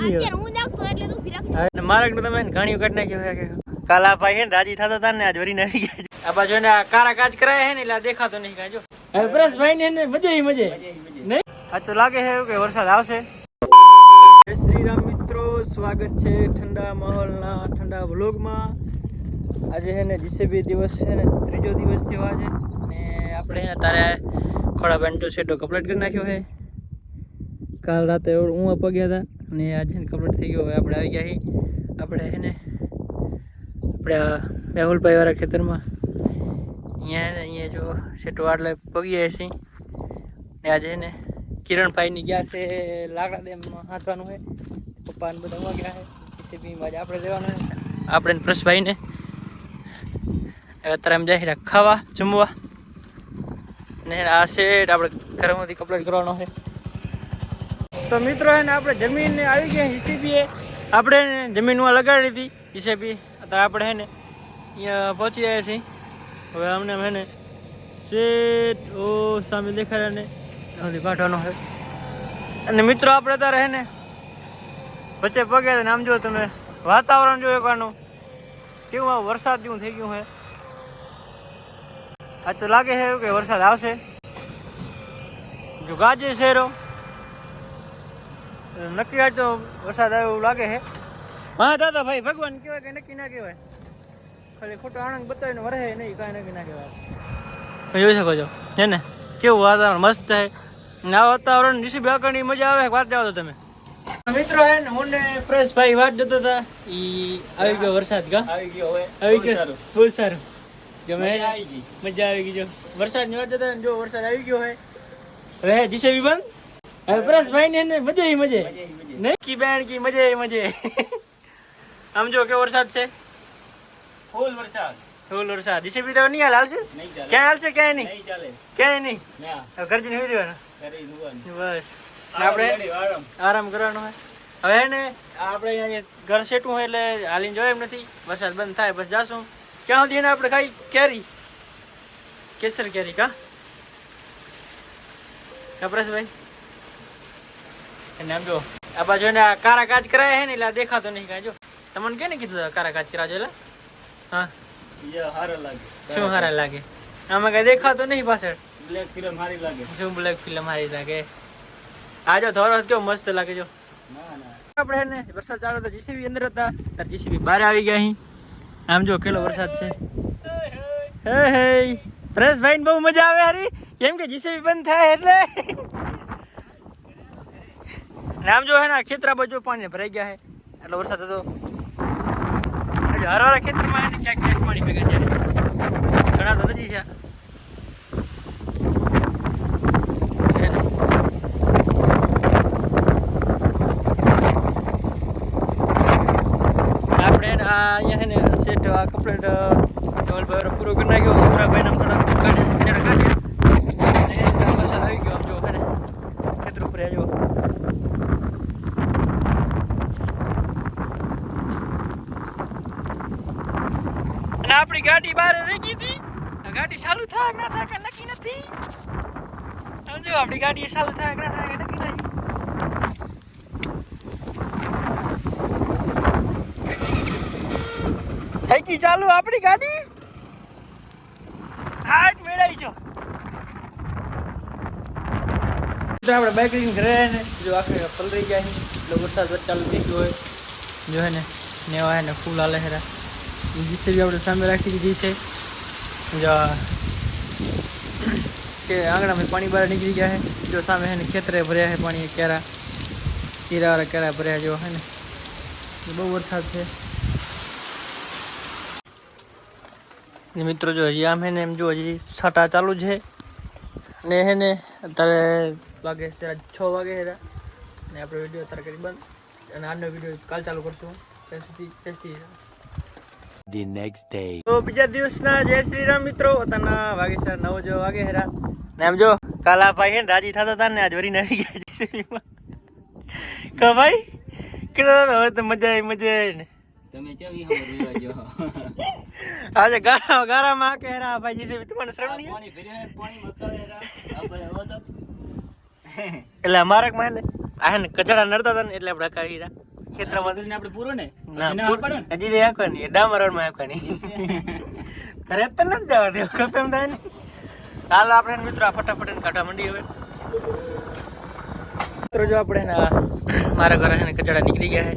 હું નું તમે ઘણી કાઢી નાખ્યો કાલ આ ભાઈ રાજી થતા હતા ને આજ વરીને આવી ગયા આ બાજુ એને આ કારા કાચ કરાય છે ને એટલે આ દેખાતો નહીં કાંઈ જો. હવે પરેશભાઈ ને મજે મજે નહીં? આ તો લાગે છે એવું કે વરસાદ આવશે. જય શ્રી રામ મિત્રો સ્વાગત છે ઠંડા માહોલના ઠંડા વ્લોગમાં. આજે છે ને જીસીબી દિવસ છે ને ત્રીજો દિવસ થયો આજે. ને આપણે તારે ખોડા પેન્ટો સેટો કમ્પ્લીટ કરી નાખ્યો છે. કાલ રાતે હું પગ્યા હતા. અને આજે કમ્પ્લીટ થઈ ગયો. હવે આપણે આવી ગયા આપણે એને આપણે આ મેહુલભાઈ વાળા ખેતરમાં. અહીંયા અહીંયા જો સેટો આટલે પગીએ છીએ ને આજે એને કિરણભાઈની ગયા છે લાકડા ડેમમાં હાંચવાનું છે. પપ્પાને બધા ઉવા ગયા છે. જીસીબીમાં આજે આપણે લેવાનું છે. આપણે પ્રશભાઈને અત્યારે એમ જાય ખાવા, જમવા. ને આ શેઠ આપણે ઘરમાંથી કમ્પ્લીટ કરવાનો છે. તો મિત્રો એને આપણે જમીન આવી ગયા જીસીબી આપણે જમીનમાં લગાડી હતી હિસેબી અત્યારે આપણે હે ને અહીંયા પહોંચી ગયા છીએ. હવે અમને હે ને શેઠ ઓ સામે દેખાડ્યા ને કાઢવાનો છે અને મિત્રો આપણે અત્યારે હે ને વચ્ચે પગે ને આમ જો તમે, વાતાવરણ જો એકવાનું કેવું આ વરસાદ જેવું થઈ ગયું છે આ તો લાગે છે કે વરસાદ આવશે. જો ગાજે શહેરો નક્કી આજ તો વરસાદ આવ્યો એવું લાગે છે. હા દાદા ભાઈ ભગવાન કહેવાય કે નક્કી ના કહેવાય. ખાલી ખોટો આણંદ બતાવીને વરહે નહીં કાંઈ નક્કી ના કહેવાય. જોઈ શકો છો. છે ને? કેવું વાતાવરણ મસ્ત છે. ને આ વાતાવરણ જીસીબી આગળની મજા આવે વાત જાવ તો તમે. મિત્રો હે ને હું ને પ્રેસ ભાઈ વાત જતો હતા. ઈ આવી ગયો વરસાદ કા? આવી ગયો હવે. આવી ગયો. બહુ સારું. જો મેં મજા આવી ગઈ. મજા આવી ગઈ જો. વરસાદની વાત જતા જો વરસાદ આવી ગયો હોય. રહે જીસે બંધ? હવે ભાઈ ને મજે મજે નહીં કી બેન કી મજે મજે આમ જો કે વરસાદ છે? ફૂલ વરસાદ. ફૂલ વરસાદ. જીસીબી તો નહીં હાલ હાલશે? ક્યાં હાલશે ક્યાંય નહીં? નહીં ક્યાંય નહીં? ઘર જઈને હોઈ રહેવાનું. બસ. આપણે આરામ. આરામ કરવાનો હોય. હવે ને આપણે અહીંયા ઘર સેટું હોય એટલે હાલીને જોઈએ એમ નથી. વરસાદ બંધ થાય બસ જાશું. ક્યાં સુધી એને આપણે ખાઈ? કેરી. કેસર કેરી કા? કપરેશભાઈ અને આમ જો આ બાજુ એને આ કારા કાચ કરાય હે ને એટલે દેખાતો નહીં કાંઈ જો. તમને કેને કીધું કારા કાચ કરાવજો એટલે? હા? હારા લાગે. શું સારા લાગે? આમાં કઈ દેખાતો નહીં પાછળ? બ્લેક ફિલ્મ હારી લાગે. શું બ્લેક ફિલ્મ હારી લાગે? આ જો ધોરો કેવો મસ્ત લાગે જો. ના ના. આપણે ને વરસાદ ચાલુ તો જીસીબી અંદર હતા તાર જીસીબી બહાર આવી ગયા અહીં. આમ જો કેટલો વરસાદ છે. હે હે. પરેશભાઈ બહુ મજા આવે હારી. કેમ કે જીસીબી બંધ થાય એટલે. અને આમ જો હે ને ખેતરા બાજુ પાણી ભરાઈ ગયા છે એટલો વરસાદ હતો. હજુ હરવાળા ખેતરમાં એને ક્યાંક ક્યાંક પાણી ભેગા છે ઘણા તો નથી છે આપણે અહીંયા છે ને સેટ કમ્પ્લીટ ડબલ પૂરો કરી નાખ્યો. સુરાભાઈ નામ થોડા કાઢી નેડા કાઢ્યા અને વરસાદ આવી ગયો આમ જો છે ને ખેતર ઉપર આ જો અને આપણી ગાડી બહાર રહી ગઈ હતી. ગાડી ચાલુ થાય ના થાય કે નક્કી નથી. સમજો આપણી ગાડી ચાલુ થાય કે ના થાય કે નક્કી નથી. થઈ ગઈ ચાલુ આપણી ગાડી? આજ મેળાઈ છો આપણે બાઇક લઈને ઘરે ને જો આખરે પલરી ગયા એટલે વરસાદ ચાલુ થઈ ગયો હોય. જો હે ને ને હે ને ફૂલ આલે હેરા જીસીબી આપણે સામે રાખી દીધી છે. કે આંગણામાં પાણી બહાર નીકળી ગયા છે. જો સામે હેને ખેતરે ભર્યા છે પાણી, કેરા કેરા કેરા ભર્યા જો હે ને. બહુ વરસાદ છે. મિત્રો જો હજી આમ હે ને એમ જો હજી છાંટા ચાલુ છે. ને હે ને અત્યારે વાગે છે વાગે હેરા ને આપણે વીડિયો અત્યારે કરી બંધ. અને આજનો વીડિયો કાલ ચાલુ કરશું. ત્યાં સુધી, ત્યાં the next day. તો બીજા દિવસના જય શ્રી રામ મિત્રો. પોતાના વાગે સર નવ જો વાગે હેરા. ને એમ જો કાલા ભાઈ હે ને રાજી થતા હતા ને આજ વરી આવી ગયા જીસીબીમાં કા ભાઈ? હવે તો મજા આવી મજા આવી ને. તમે કેવી લેવા જો આજે ગારા ગારામાં કે હેરા ભાઈ જીસીબી તમારે શરમ નહીં પાણી ભરી પાણી મકાવે હેરા. આપણે હવે તો. એટલે અમારકમાં ને આ હે ને કચડા નડતા હતા ને એટલે આપણે હકાવી રહ્યા ખેતરમાં આપણે પૂરો ને? હજી તો એ ડામર રોડમાં હાંકવાની ઘરે તો નથી જવા દેવું કપ એમ થાય ને ચાલો આપણે મિત્રો આ ફટાફટ કાઢવા માંડી હવે. મિત્રો જો આપણે મારા ઘરે છે ને કચડા નીકળી ગયા છે.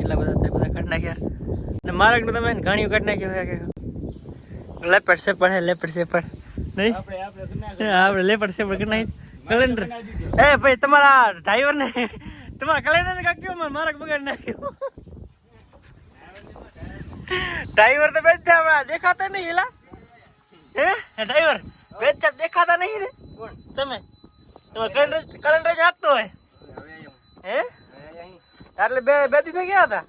એટલા બધા તે બધા કાઢી નાખ્યા. ને મારા ઘરે તમે ઘણી કાઢી નાખ્યો કે લેપડ સેપડ હે લેપડ સેપડ નહીં? આપણે લેપડ સેપડ કરી નાખી. કલેન્ડર એ ભાઈ તમારા ડ્રાઈવર ને તમારા કેલેન્ડર ને કાક્યો મને મારા બગાડ નાખ્યો. ડ્રાઈવર તો બેચ હમણાં દેખાતા નહીં એલા હે? ડ્રાઈવર? બેચ દેખાતા નહીં રે તમે તમે? કેલેન્ડર કેલેન્ડર જ આપતો હોય? હે? એટલે બે બે દી થઈ ગયા હતા?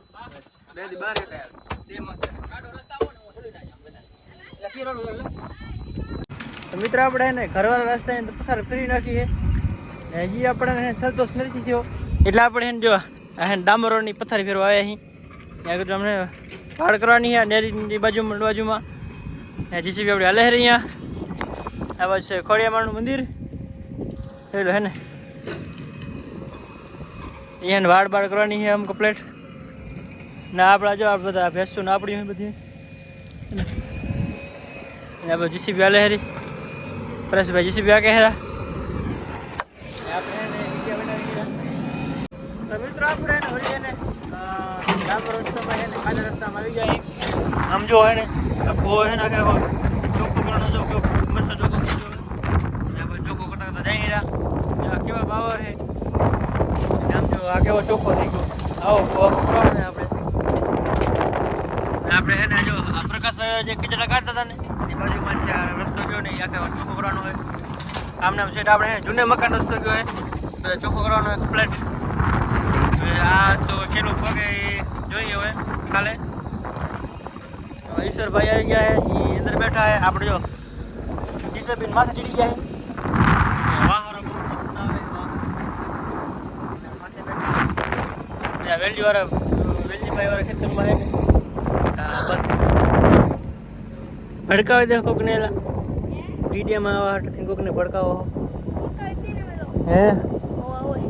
બે દી બાર તો મિત્ર આપણે એને ઘરવાળા રસ્તા પથાર પસાર કરી નાખીએ ને હજી આપણે સંતોષ નથી થયો. એટલે આપણે એને જો ડામરોની પથારી ફેરવા આવ્યા અહીં ત્યાં આગળ અમને વાળ કરવાની છે, નેરીની બાજુમાં બાજુમાં. જીસીબી આપણે હાલે અહીંયા. આ બાજુ છે ખોડિયામાનું મંદિર. એટલે હે ને અહીંયા વાડ બાડ કરવાની છે આમ કમ્પ્લેટ ને આપણા જો આપણે બધા ભેંસું ને આપણી બધી. આપણે જીસીબી હાલે હરી પરેશભાઈ જીસીબી આ કહેરા તો મિત્રો આપણે વળી એને ડાબર રસ્તામાં એને ખાડા રસ્તામાં આવી જાય આમ જો હે ને બહુ હે ને આખે ચોખ્ખું કરવાનો જો મસ્ત ચોખ્ખો કરજો ચોખ્ખો કરતા કરતા જઈ રહ્યા. કેવા પાવર હે. આમ આ કેવો ચોખ્ખો થઈ ગયો. આવો આપણે. આપણે હે જો આ પ્રકાશભાઈ જે કચરા કાઢતા હતા ને, એની બાજુમાં છે, આ રસ્તો ગયો ને એ આખે ચોખ્ખો કરવાનો હોય. આમ છે આપણે જૂને મકાન રસ્તો ગયો હોય બધા ચોખ્ખો કરવાનો હોય કમ્પ્લેટ હવે તો છેલ્લો પગે જોઈએ હવે કાલે. ઈશ્વરભાઈ આવી ગયા છે એ અંદર બેઠા છે આપણે જો ઈશ્વરબીન માથે ચડી ગયા છે. વાહરો બહુ મસ્ત આવે માથે બેઠા છે. વેલજી વાળા વેલજીભાઈ વાળા ખેતરમાં બંધ ભડકાવી દે કોકને વિડીયોમાં આવા હાટથી કોકને ભડકાવો. હે ઓવે, ઓવે.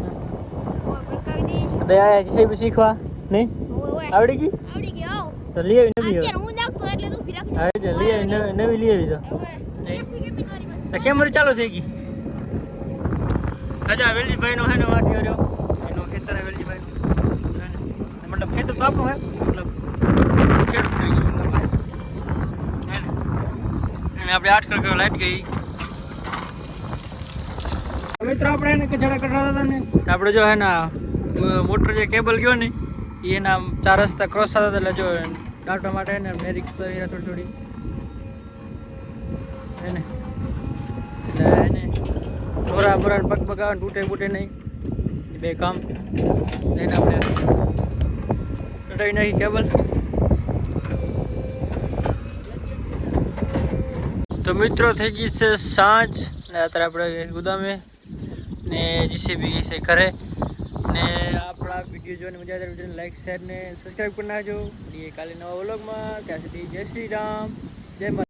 ઓવે, ભડકાવી દે. બે આયા જીસીબી શીખવા? નહીં. આવડી ગઈ? આવડી ગઈ, આવ. તો લઈ આવી નવી હવે. હું નાખતો એટલે તું રાખજે. આવી જાય લઈ આવી નવી લઈ આવી તો. તો કેમેરો ચાલુ થઈ ગઈ. અજા વેલજીભાઈ નો હે ને વાટી રહ્યો એનો ખેતર હે વેલજીભાઈ મતલબ ખેતર તો આપણું હે મતલબ ખેડૂત. હે ને? અને આપણે આઠ કલાક લાઈટ ગઈ. મિત્રો આપણે કચડા કઢાતા હતા ને આપણે જો હે ને મોટર જે કેબલ ગયો ને એના ચાર રસ્તા ક્રોસ થતા એટલે જો દાટવા માટે ને મેરી થોડી થોડી. એને એટલે એને ઢોરા બોરા પગ પગાવે તૂટે બૂટે નહીં. બે કામ. એને આપણે કટાવી નાખી કેબલ. તો મિત્રો થઈ ગઈ છે સાંજ. ને અત્યારે આપણે ગુદામે ને જીસીબી છે ઘરે. ને આપણા વીડિયો જોઈને મજા આવે વિડીયોને લાઈક શેર ને સબસ્ક્રાઈબ કરી નાખજો. મળીએ કાલે નવા વ્લોગમાં ત્યાં સુધી જય શ્રી રામ. જય